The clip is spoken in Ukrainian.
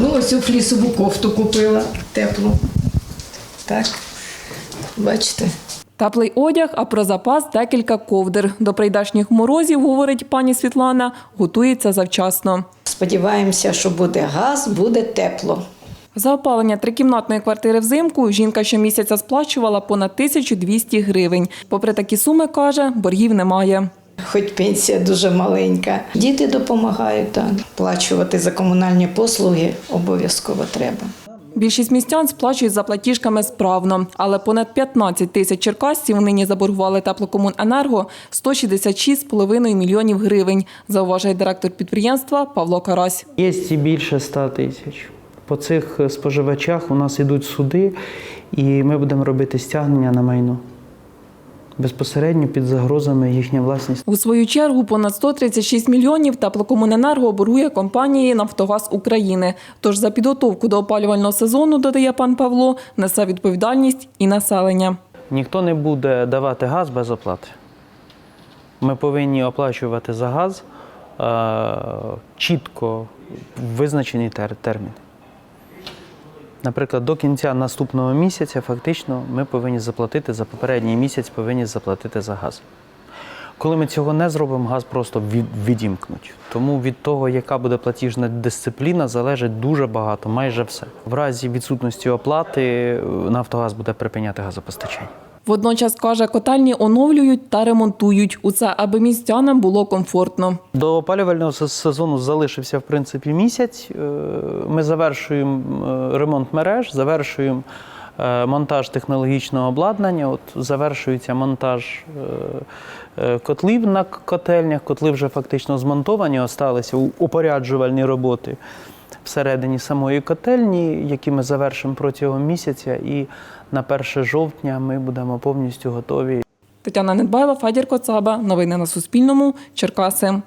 Ну, ось цю флісову кофту купила теплу. Так, бачите. Теплий одяг, а про запас декілька ковдр. До прийдешніх морозів, говорить пані Світлана, готується завчасно. Сподіваємося, що буде газ, буде тепло. За опалення трикімнатної квартири взимку жінка щомісяця сплачувала понад 1200 гривень. Попри такі суми, каже, боргів немає. Хоч пенсія дуже маленька. Діти допомагають, так. Плачувати за комунальні послуги обов'язково треба. Більшість містян сплачують за платіжками справно, але понад 15 тисяч черкасців нині заборгували теплокомуненерго 166,5 мільйонів гривень, зауважує директор підприємства Павло Карась. Є і більше 100 тисяч. По цих споживачах у нас йдуть суди, і ми будемо робити стягнення на майно. Безпосередньо під загрозами їхня власність. У свою чергу понад 136 мільйонів теплокомуненерго боргує компанії Нафтогаз України. Тож за підготовку до опалювального сезону, додає пан Павло, несе відповідальність і населення. Ніхто не буде давати газ без оплати. Ми повинні оплачувати за газ е, чітко в визначений термін. Наприклад, до кінця наступного місяця фактично ми повинні заплатити за попередній місяць, повинні заплатити за газ. Коли ми цього не зробимо, газ просто від, відімкнуть. Тому від того, яка буде платіжна дисципліна, залежить дуже багато, майже все. В разі відсутності оплати е, Нафтогаз буде припиняти газопостачання. Водночас каже, котельні оновлюють та ремонтують. Усе, аби містянам було комфортно. До опалювального сезону залишився в принципі місяць. Е, Ми завершуємо е, ремонт мереж, завершуємо е, монтаж технологічного обладнання. От завершується монтаж котлів на котельнях. Котли вже фактично змонтовані, осталися у- упоряджувальні роботи всередині самої котельні, які ми завершимо протягом місяця. І на 1 жовтня ми будемо повністю готові Тетяна Недбаєва, Федір Коцаба. Новини на Суспільному. Черкаси.